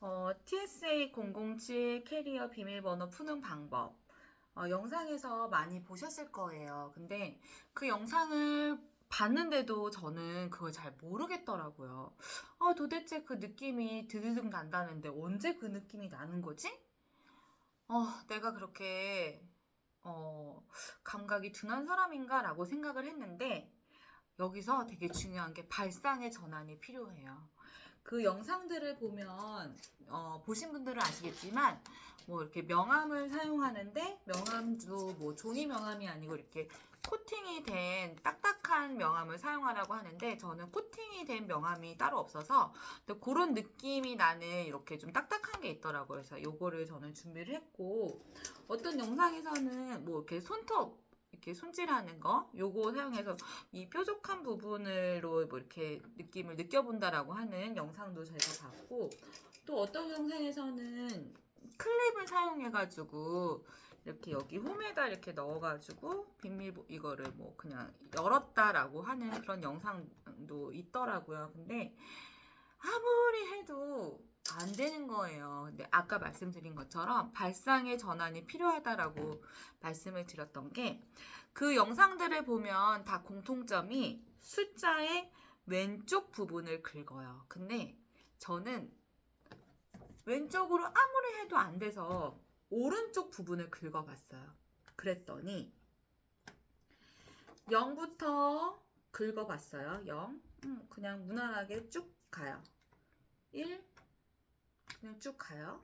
어, TSA 007 캐리어 비밀번호 푸는 방법. 어, 영상에서 많이 보셨을 거예요. 근데 그 영상을 봤는데도 저는 그걸 잘 모르겠더라고요. 아, 도대체 그 느낌이 드드득 난다는데 언제 그 느낌이 나는 거지? 어, 내가 그렇게, 어, 감각이 둔한 사람인가라고 생각을 했는데, 여기서 되게 중요한 게 발상의 전환이 필요해요. 그 영상들을 보면 어, 보신 분들은 아시겠지만 뭐 이렇게 명암을 사용하는데 명암도 뭐 종이 명암이 아니고 이렇게 코팅이 된 딱딱한 명암을 사용하라고 하는데 저는 코팅이 된 명암이 따로 없어서 그런 느낌이 나는 이렇게 좀 딱딱한 게 있더라고요. 그래서 요거를 저는 준비를 했고 어떤 영상에서는 뭐 이렇게 손톱 이렇게 손질하는 거 요거 사용해서 이 뾰족한 부분으로 뭐 이렇게 느낌을 느껴본다라고 하는 영상도 제가 봤고 또 어떤 영상에서는 클립을 사용해가지고 이렇게 여기 홈에다 이렇게 넣어가지고 비밀 이거를 뭐 그냥 열었다라고 하는 그런 영상도 있더라고요. 근데 아무리 해도 안 되는 거예요. 근데 아까 말씀드린 것처럼 발상의 전환이 필요하다라고 말씀을 드렸던 게 그 영상들을 보면 다 공통점이 숫자의 왼쪽 부분을 긁어요. 근데 저는 왼쪽으로 아무리 해도 안 돼서 오른쪽 부분을 긁어봤어요. 그랬더니 0부터 긁어봤어요. 0. 음, 그냥 무난하게 쭉 가요. 1. 그냥 쭉 가요.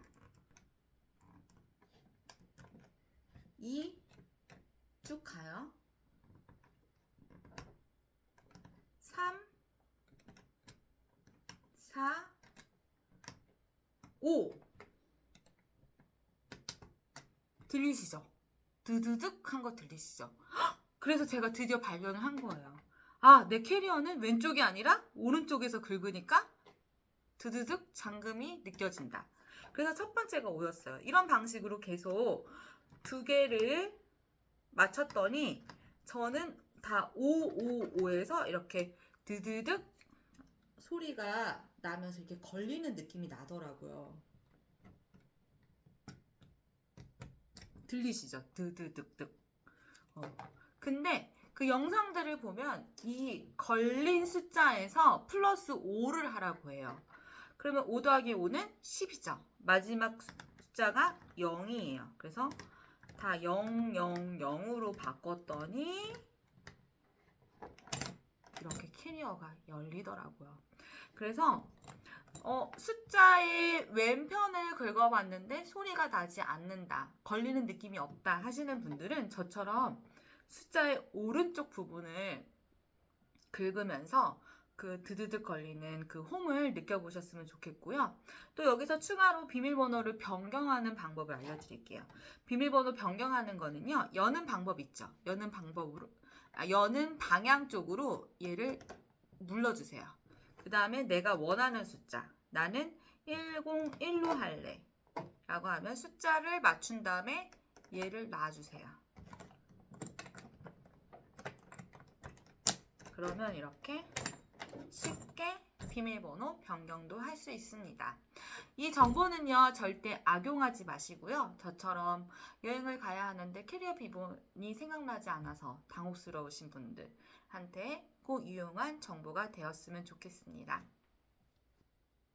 2. 쭉 가요. 3. 4. 5. 들리시죠? 드드득 한 거 들리시죠? 헉! 그래서 제가 드디어 발견을 한 거예요. 아, 내 캐리어는 왼쪽이 아니라 오른쪽에서 긁으니까 드드득 잠금이 느껴진다. 그래서 첫 번째가 5였어요. 이런 방식으로 계속 두 개를 맞췄더니 저는 다 5, 5, 5에서 이렇게 드드득 소리가 나면서 이렇게 걸리는 느낌이 나더라고요. 들리시죠? 드드득득. 어. 근데 그 영상들을 보면 이 걸린 숫자에서 플러스 5를 하라고 해요. 그러면 5 더하기 5는 10이죠. 마지막 숫자가 0이에요. 그래서 다 0, 0, 0으로 바꿨더니 이렇게 캐리어가 열리더라고요. 그래서 어, 숫자의 왼편을 긁어봤는데 소리가 나지 않는다. 걸리는 느낌이 없다 하시는 분들은 저처럼 숫자의 오른쪽 부분을 긁으면서 그 드드득 걸리는 그 홈을 느껴보셨으면 좋겠고요. 또 여기서 추가로 비밀번호를 변경하는 방법을 알려드릴게요. 비밀번호 변경하는 거는요, 여는 방법 있죠. 여는 방법으로, 아, 여는 방향 쪽으로 얘를 눌러주세요. 그 다음에 내가 원하는 숫자. 나는 101로 할래. 라고 하면 숫자를 맞춘 다음에 얘를 놔주세요. 그러면 이렇게 쉽게 비밀번호 변경도 할 수 있습니다. 이 정보는요, 절대 악용하지 마시고요. 저처럼 여행을 가야 하는데 캐리어 비번이 생각나지 않아서 당혹스러우신 분들한테 꼭 유용한 정보가 되었으면 좋겠습니다.